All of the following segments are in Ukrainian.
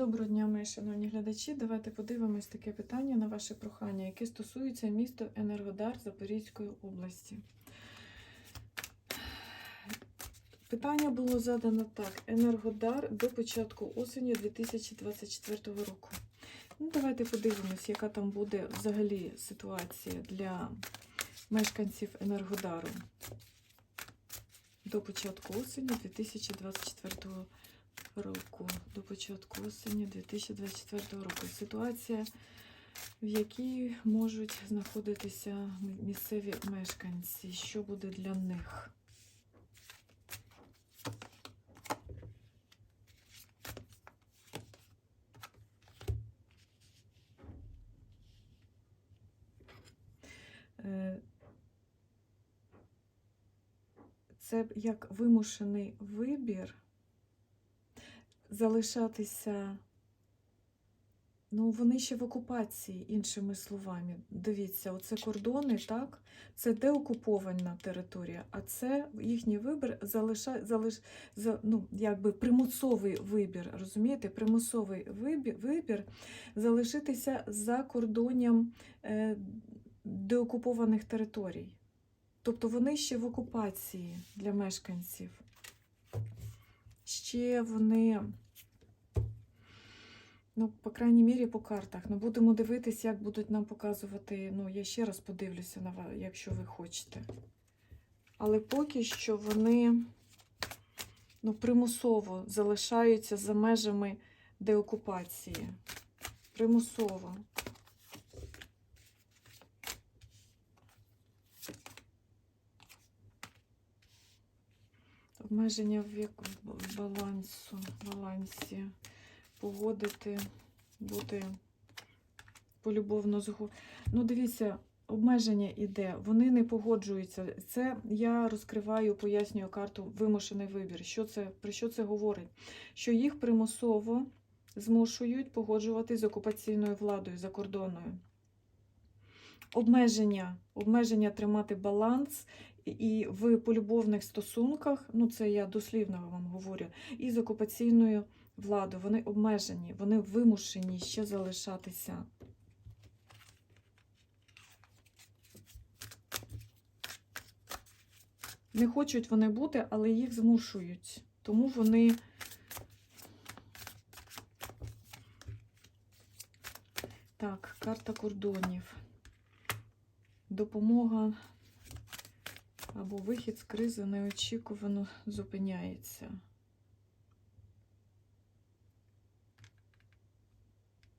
Доброго дня, мої шановні глядачі. Давайте подивимось таке питання на ваше прохання, яке стосується міста Енергодар Запорізької області. Питання було задано так: Енергодар до початку осені 2024 року. Ну, давайте подивимось, яка там буде взагалі ситуація для мешканців Енергодару до початку осені 2024 року. До початку осені 2024 року. Ситуація, в якій можуть знаходитися місцеві мешканці. Що буде для них? Е, Це як вимушений вибір залишатися. Ну, вони ще в окупації, іншими словами. Дивіться, оце кордони, так? Це деокупована територія, а це їхній вибір залиша, залиш, за, ну, якби примусовий вибір, розумієте? Примусовий вибір, вибір залишитися за кордонням е, деокупованих територій. Тобто вони ще в окупації для мешканців. Ще вони, ну, по крайній мірі, по картах. Ну, будемо дивитися, як будуть нам показувати. Ну, я ще раз подивлюся на вас, якщо ви хочете. Але поки що вони ну, примусово залишаються за межами деокупації. Примусово. Обмеження віку в балансу, балансі, погодити, бути полюбовно згу. Ну, дивіться, обмеження іде, вони не погоджуються. Це я розкриваю, пояснюю карту вимушений вибір. Що це, Про що це говорить? Що їх примусово змушують погоджувати з окупаційною владою закордонною. Обмеження, обмеження тримати баланс і в полюбовних стосунках, ну це я дослівно вам говорю, і з окупаційною владою. Вони обмежені, вони вимушені ще залишатися. Не хочуть вони бути, але їх змушують. Тому вони. Так, карта кордонів. Допомога або вихід з кризи неочікувано зупиняється.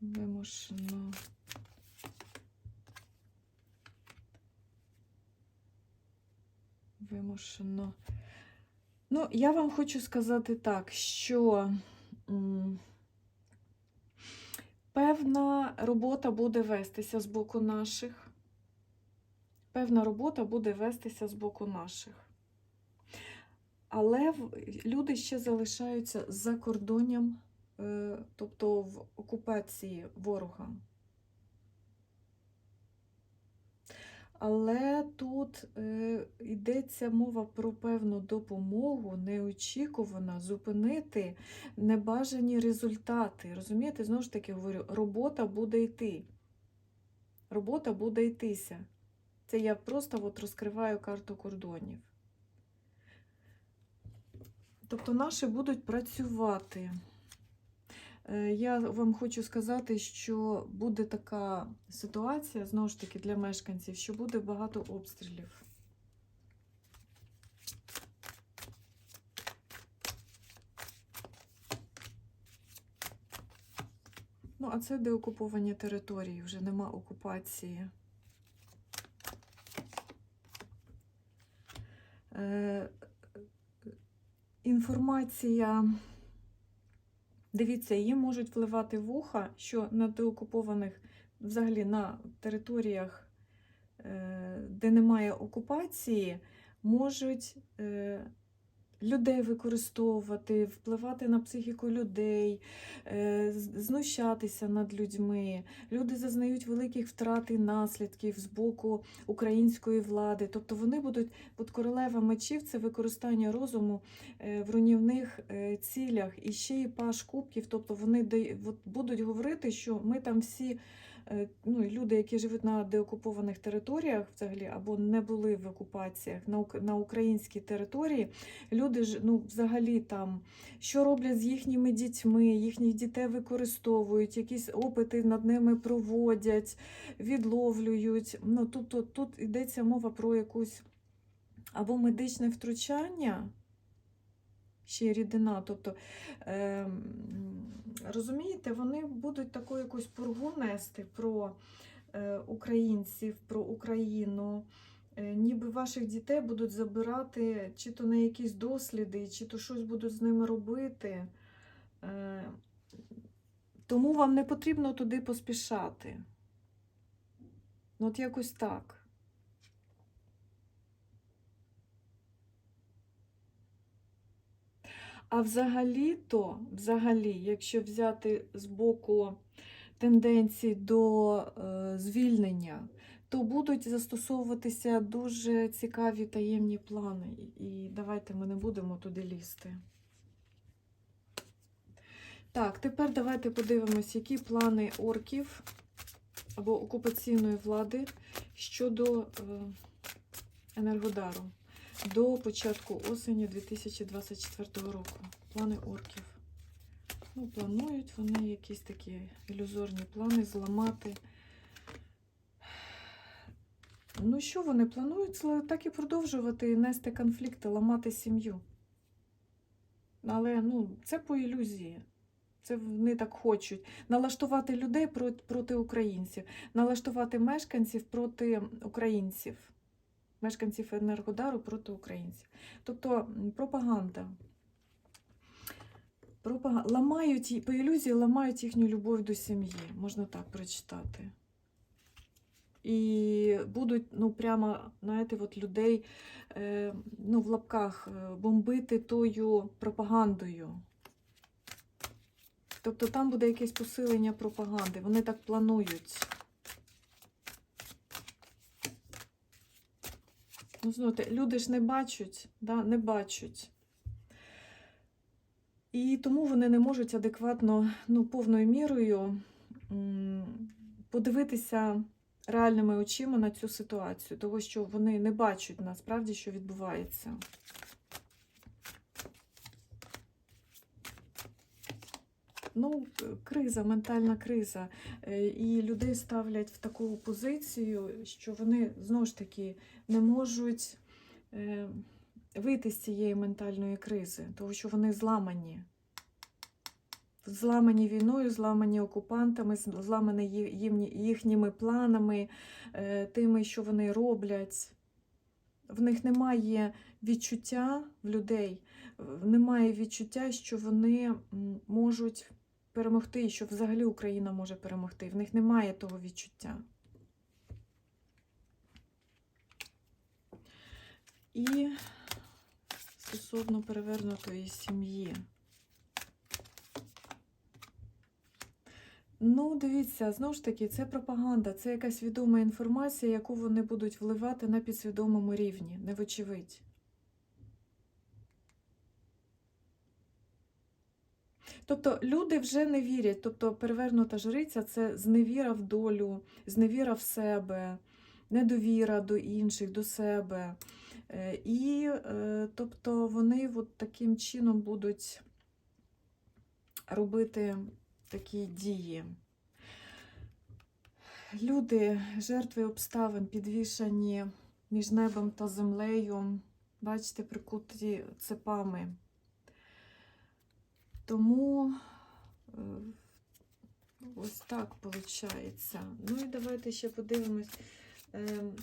Вимушено. Вимушено. Ну, я вам хочу сказати так, що певна робота буде вестися з боку наших певна робота буде вестися з боку наших. Але люди ще залишаються за кордонням, е, тобто в окупації ворога. Але тут е, йдеться мова про певну допомогу, неочікувано зупинити небажані результати. Розумієте, знову ж таки говорю, робота буде йти. Робота буде йтися. Це я просто от розкриваю карту кордонів. Тобто наші будуть працювати. Я вам хочу сказати, що буде така ситуація, знову ж таки, для мешканців, що буде багато обстрілів. Ну, а це деокуповані території, вже нема окупації. Інформація, дивіться, її можуть впливати вуха, що на деокупованих, взагалі на територіях, е, де немає окупації, можуть е, людей використовувати, впливати на психіку людей, е, знущатися над людьми. Люди зазнають великих втрат і наслідків з боку української влади. Тобто вони будуть, от королева мечів це використання розуму е, в руйнівних е, цілях, і ще і паш кубків. Тобто вони будуть говорити, що ми там всі. Е, Ну, люди, які живуть на деокупованих територіях, взагалі, або не були в окупаціях на, українській території, люди ну, взагалі там, що роблять з їхніми дітьми, їхніх дітей використовують, якісь опити над ними проводять, відловлюють. Ну, тобто тут йдеться мова про якусь або медичне втручання, ще рідина. Тобто, е, розумієте, вони будуть таку якусь пургу нести про е, українців, про Україну. Е, Ніби ваших дітей будуть забирати чи то на якісь досліди, чи то щось будуть з ними робити. Е, Тому вам не потрібно туди поспішати. Ну, От якось так. А взагалі-то, взагалі, якщо взяти з боку тенденцій до е, звільнення, то будуть застосовуватися дуже цікаві таємні плани. І давайте ми не будемо туди лізти. Так, тепер давайте подивимось, які плани орків або окупаційної влади щодо е, Енергодару до початку осені 2024 року. Плани орків. Ну, планують вони якісь такі ілюзорні плани зламати. Ну, що вони планують? Так і продовжувати нести конфлікти, ламати сім'ю. Але ну, це по ілюзії. Це вони так хочуть. Налаштувати людей проти, українців, налаштувати мешканців проти українців, мешканців Енергодару проти українців. Тобто пропаганда. Пропага... Ламають, по ілюзії ламають їхню любов до сім'ї, можна так прочитати. І будуть, ну, прямо, знаєте, от людей е, ну, в лапках е, бомбити тою пропагандою. Тобто там буде якесь посилення пропаганди. Вони так планують. Знаєте, люди ж не бачать, да? не бачать. І тому вони не можуть адекватно, ну, повною мірою подивитися реальними очима на цю ситуацію, того що вони не бачать насправді, що відбувається. Ну, криза, ментальна криза. Е, І людей ставлять в таку позицію, що вони знову ж таки не можуть е, вийти з цієї ментальної кризи, тому що вони зламані. Зламані війною, зламані окупантами, зламані їхніми планами, е, тими, що вони роблять. В них немає відчуття в людей, немає відчуття, що вони можуть перемогти, і що взагалі Україна може перемогти. В них немає того відчуття. І стосовно перевернутої сім'ї. Ну, дивіться, знову ж таки, це пропаганда, це якась відома інформація, яку вони будуть вливати на підсвідомому рівні, не вочевидь. Тобто люди вже не вірять, тобто перевернута жриця це зневіра в долю, зневіра в себе, недовіра до інших, до себе. Е, І е, тобто вони от таким чином будуть робити такі дії. Люди, жертви обставин, підвішані між небом та землею, бачите, прикуті цепами. Тому е, ось так виходить. Ну і давайте ще подивимось ем,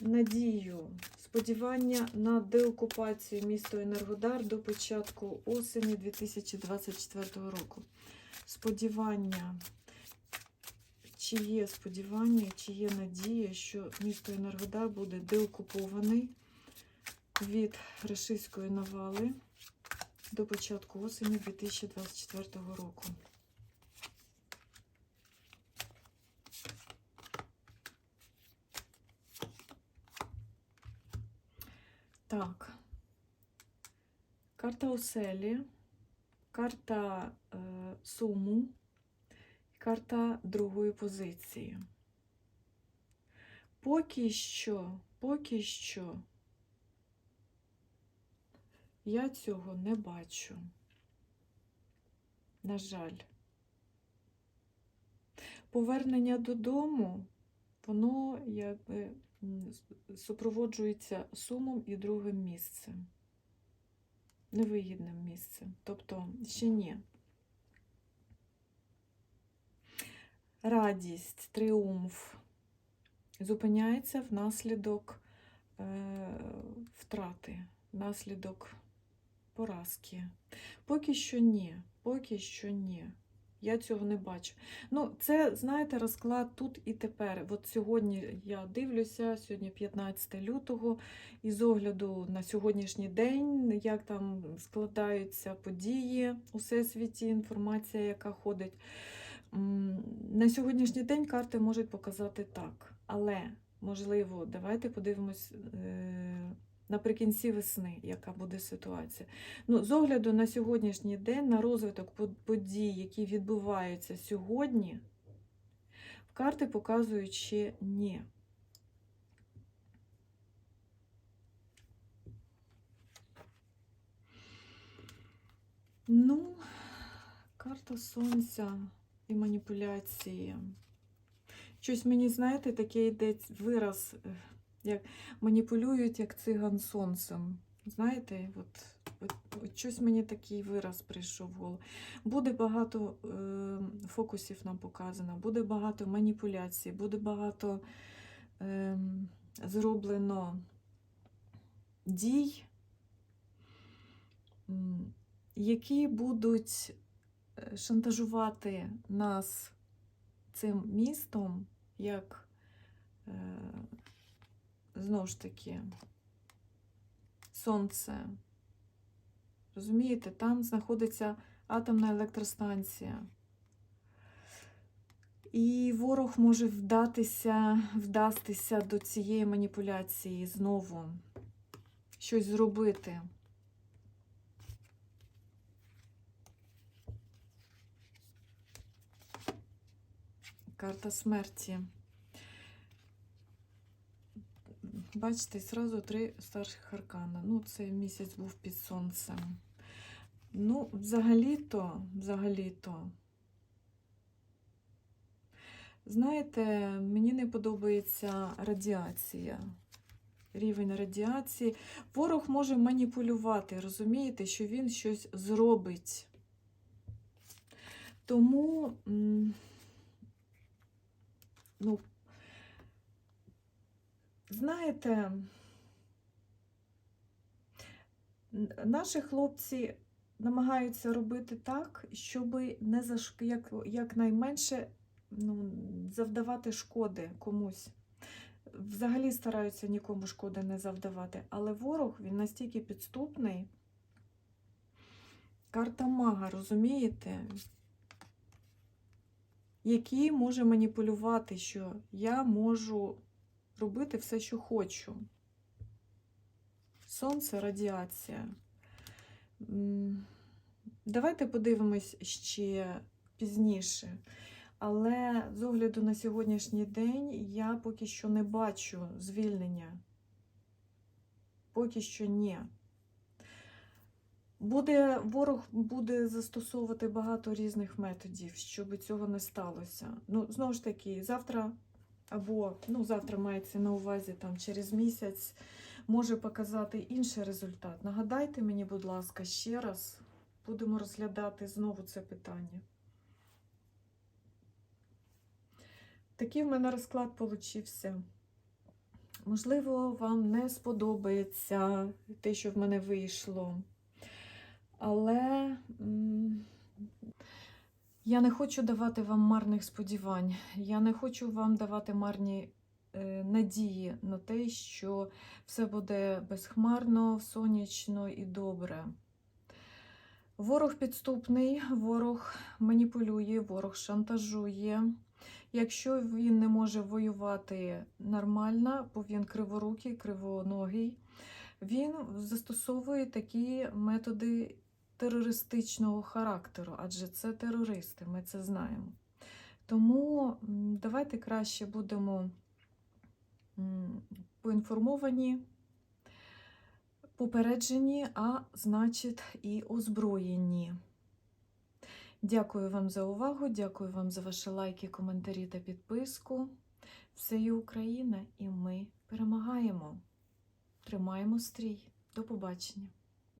надію, сподівання на деокупацію міста Енергодар до початку осені 2024 року. Сподівання. Чи є сподівання, чи є надія, що місто Енергодар буде деокупований від рашистської навали до початку осені 2024 року. Так. Карта оселі, карта е, суму, карта другої позиції. Поки що, поки що я цього не бачу. На жаль. Повернення додому, воно якби супроводжується сумом і другим місцем. Невигідним місцем. Тобто ще ні. Радість, тріумф зупиняється внаслідок е, втрати, внаслідок поразки. Поки що ні, поки що ні. Я цього не бачу. Ну, це, знаєте, розклад тут і тепер. От сьогодні я дивлюся, сьогодні 15 лютого, і з огляду на сьогоднішній день, як там складаються події у всесвіті, інформація, яка ходить. На сьогоднішній день карти можуть показати так. Але, можливо, давайте подивимось е, наприкінці весни, яка буде ситуація. Ну, з огляду на сьогоднішній день, на розвиток подій, які відбуваються сьогодні, карти показують ще ні. Ну, карта сонця і маніпуляції. Щось мені, знаєте, таке йде вираз, е, як маніпулюють як циган сонцем. Знаєте, от, от, от щось мені такий вираз прийшов в голову. Буде багато е, фокусів нам показано, буде багато маніпуляцій, буде багато е, зроблено дій, які будуть е, шантажувати нас цим містом, як е, знову ж таки сонце. Розумієте, там знаходиться атомна електростанція. І ворог може вдатися, вдастися до цієї маніпуляції знову, щось зробити. Карта смерті. Бачите, зразу три старших аркана. Ну, цей місяць був під сонцем. Ну, взагалі-то, взагалі-то. Знаєте, мені не подобається радіація. Рівень радіації. Ворог може маніпулювати, розумієте, що він щось зробить. Тому, ну, знаєте, наші хлопці намагаються робити так, щоб не зашк... як... якнайменше ну, завдавати шкоди комусь. Взагалі стараються нікому шкоди не завдавати. Але ворог він настільки підступний. Карта мага, розумієте? Який може маніпулювати, що я можу робити все, що хочу. Сонце, радіація. Давайте подивимось ще пізніше. Але з огляду на сьогоднішній день я поки що не бачу звільнення. Поки що ні. Буде, ворог буде застосовувати багато різних методів, щоб цього не сталося. Ну, знову ж таки, завтра або ну, завтра мається на увазі там через місяць може показати інший результат. Нагадайте мені, будь ласка, ще раз будемо розглядати знову це питання. Такий в мене розклад получився. Можливо, вам не сподобається те, що в мене вийшло. Але я не хочу давати вам марних сподівань. Я не хочу вам давати марні е, надії на те, що все буде безхмарно, сонячно і добре. Ворог підступний, ворог маніпулює, ворог шантажує. Якщо він не може воювати нормально, бо він криворукий, кривоногий, він застосовує такі методи терористичного характеру, адже це терористи, ми це знаємо. Тому давайте краще будемо поінформовані, попереджені, а значить і озброєні. Дякую вам за увагу, дякую вам за ваші лайки, коментарі та підписку. Все є Україна, і ми перемагаємо. Тримаємо стрій. До побачення.